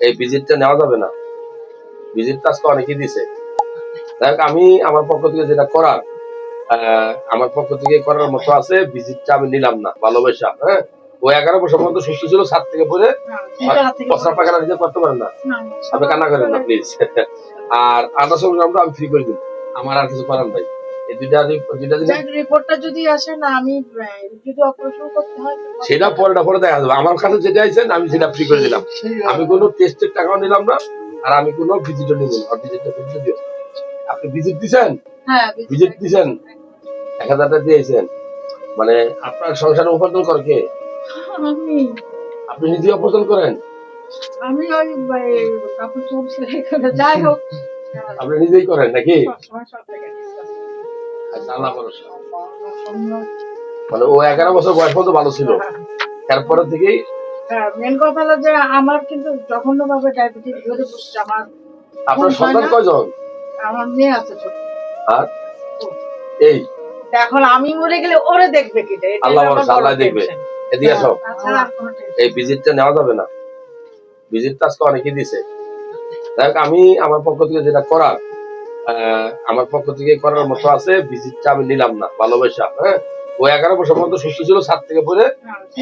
এই ভিজিটটা নেওয়া যাবে না। ভিজিটটা আজকে অনেকেই দিছে। দেখ আমি আমার পক্ষ থেকে যেটা করার আমার পক্ষ থেকে করার মতো আছে ভিজিটটা আমি নিলাম না ভালোবাসা হ্যাঁ? ও এগারো বছর পর্যন্ত সুস্থ ছিল সাত থেকে পরে পাখানা নিজে করতে পারেন না। আপনি কান্না করেন না প্লিজ আর আল্ট্রাসাউন্ড আমি ফ্রি করে দিন আমার আর কিছু করার নাই। এই দুইটা দুইটা রিপোর্টটা যদি আসে না আমি যদি অপারেশন করতে হয় সেটা পরেটা পরে দেখা যাবে। আমার কাছে যেটা আইছেন আমি সেটা ফ্রি করে দিলাম। আমি কোনো টেস্টের টাকাও নিলাম না আর আমি কোনো ভিজিটও নিব না। ভিজিটটা ভিজিট দিও। আপনি ভিজিট দিছেন? হ্যাঁ ভিজিট দিছেন? এক হাজার টাকা দিয়েছেন। মানে আপনার সংসার উপার্জন করে কে? আপনি নিজে উপার্জন করেন? আমি ওই কাপড় চোপড় সেলাই করে যাই হোক। আপনি নিজেই করেন নাকি? আল্লাহ ভরসা। মানে ও এগারো বছর বয়স পর্যন্ত ভালো ছিল। তারপরে থেকেই হ্যাঁ মেন কথা হলো যে আমার কিন্তু জঘন্য ভাবে ডায়াবেটিস ধরে বসছে আমার আপনার সন্তান কয়জন? আমার মেয়ে আছে ছোট। আর? এই? এখন আমি মরে গেলে ওরে দেখবে কি আল্লাহ ভরসা, আল্লাহ দেখবে। এদিকে কোনো tension এই ভিজিটটা নেওয়া যাবে না। ভিজিটটা আজকে অনেকেই দিছে। দেখ আমি আমার পক্ষ থেকে যেটা করার আমার পক্ষ থেকে করার মতো আছে ভিজিটটা আমি নিলাম না ভালোবাসা হ্যাঁ? ও এগারো বছর পর্যন্ত সুস্থ ছিল সাত থেকে পরে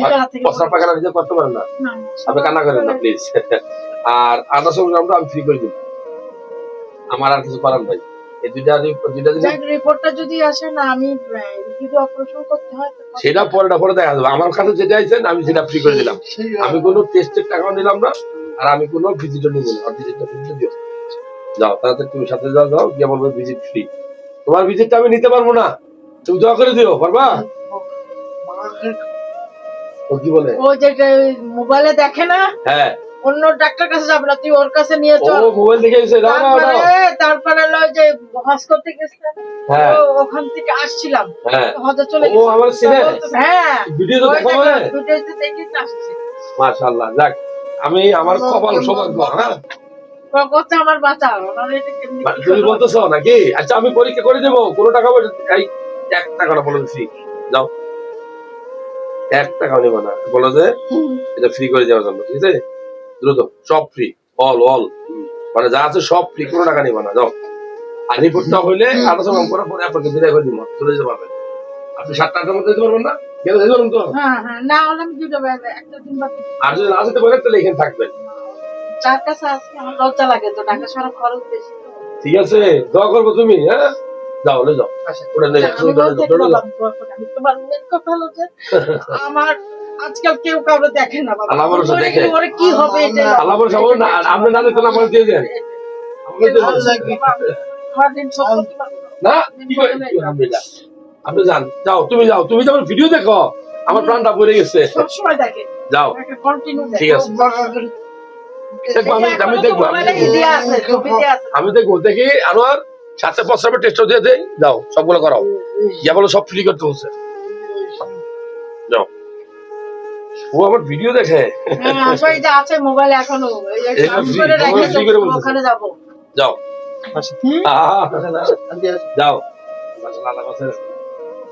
হাত পাখানা নিজে করতে পারেন না। না, আপনি কান্না করেন না প্লিজ আর আল্ট্রাসাউন্ড আমি ফ্রি করে দিন আমার আর কিছু করার নাই। এই দুইটা দুইটা জিনিস রিপোর্টটা যদি আসে না আমি যদি অপারেশন করতে হয় সেটা পরেটা পরে দেখা যাবে। আমার কাছে যেটা আইছেন আমি সেটা ফ্রি করে দিলাম। আমি কোনো টেস্টের টাকাও নিলাম না আর আমি কোনো ভিজিটও নিব না। ভিজিটটা ভিজিট দিও। যাও তাড়াতাড়ি তুমি সাথে যাও যাও গিয়ে বলব ভিজিট ফ্রি তোমার ভিজিটটা আমি নিতে পারব না। তুমি দয়া করে দিও পারবা? ও কি বলে? ও যে মোবাইলে দেখে না হ্যাঁ। অন্য ডাক্তার কাছে যাবে না তুই ওর কাছে নিয়ে ও মোবাইল দেখে এসে দাও তারপরে হলো যে হজ করতে গেছিলাম হ্যাঁ। ওখান থেকে আসছিলাম। হ্যাঁ। হজে চলে ও আমার বলতেছে, হ্যাঁ। ভিডিও তো দেখো ভিডিওতে আসছে। মাশাআল্লাহ যাক আমি আমার কপাল সৌভাগ্য হ্যাঁ। আমার বাঁচা ওনার এটা কেমনি কি তুমি বলতেছো নাকি? আচ্ছা আমি পরীক্ষা করে দেবো কোনো টাকা এক টাকা না বলে দিচ্ছি যাও। এক টাকা নিব না। বলো যে এটা ফ্রি করে দেওয়ার জন্য ঠিক আছে? দ্রুত সব ফ্রি অল অল মানে যা আছে সব ফ্রি কোনো টাকা নিব না যাও। আর রিপোর্টটা হইলে আলোচনা করার পরে আপনাকে বিদায় করে দিব চলে যেতে পারবেন। আপনি সাতটা আটটার মধ্যে যেতে পারবেন না? গেলে যেতে পারবেন তো? হ্যাঁ হ্যাঁ আর যদি না যেতে পারেন তাহলে এখানে থাকবেন। যার কাছে আজকে আমার লজ্জা লাগে তো ঢাকা শহরে খরচ বেশি ঠিক আছে দোয়া করব তুমি হ্যাঁ? যাও লে যাও। ওটা দোয়া করে। আমি তোমার কথা হলো যে, আমার আজকাল কেউ কাউকে দেখে না বাবা। আল্লাহ ভরসা দেখে। ওরে কি হবে এটা আল্লাহ বলে না আপনি না দিতে না বলে। দিয়ে দেন সব না। আপনি যান। যাও তুমি যাও। তুমি যখন ভিডিও দেখো আমার প্রাণটা পড়ে গেছে। সবসময় দেখে। যাও। ঠিক আছে। দেখব আমি আমি দেখব আমি দেখব। দেয়া আছে ছবি দেয়া আছে। আমি দেখব দেখি আনোয়ার সাথে প্রস্রাবের টেস্টও দিয়ে দেই যাও সবগুলো করাও। ইয়া বলো সব ফ্রি করতে যাও। ও আমার ভিডিও দেখে। হ্যাঁ আছে মোবাইলে এখনও। ওখানে যাব। যাও।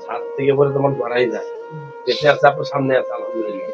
ছাদ থেকে পরে তোমার বাড়াই যায়। আছে আপনার সামনে আছে আলহামদুলিল্লাহ।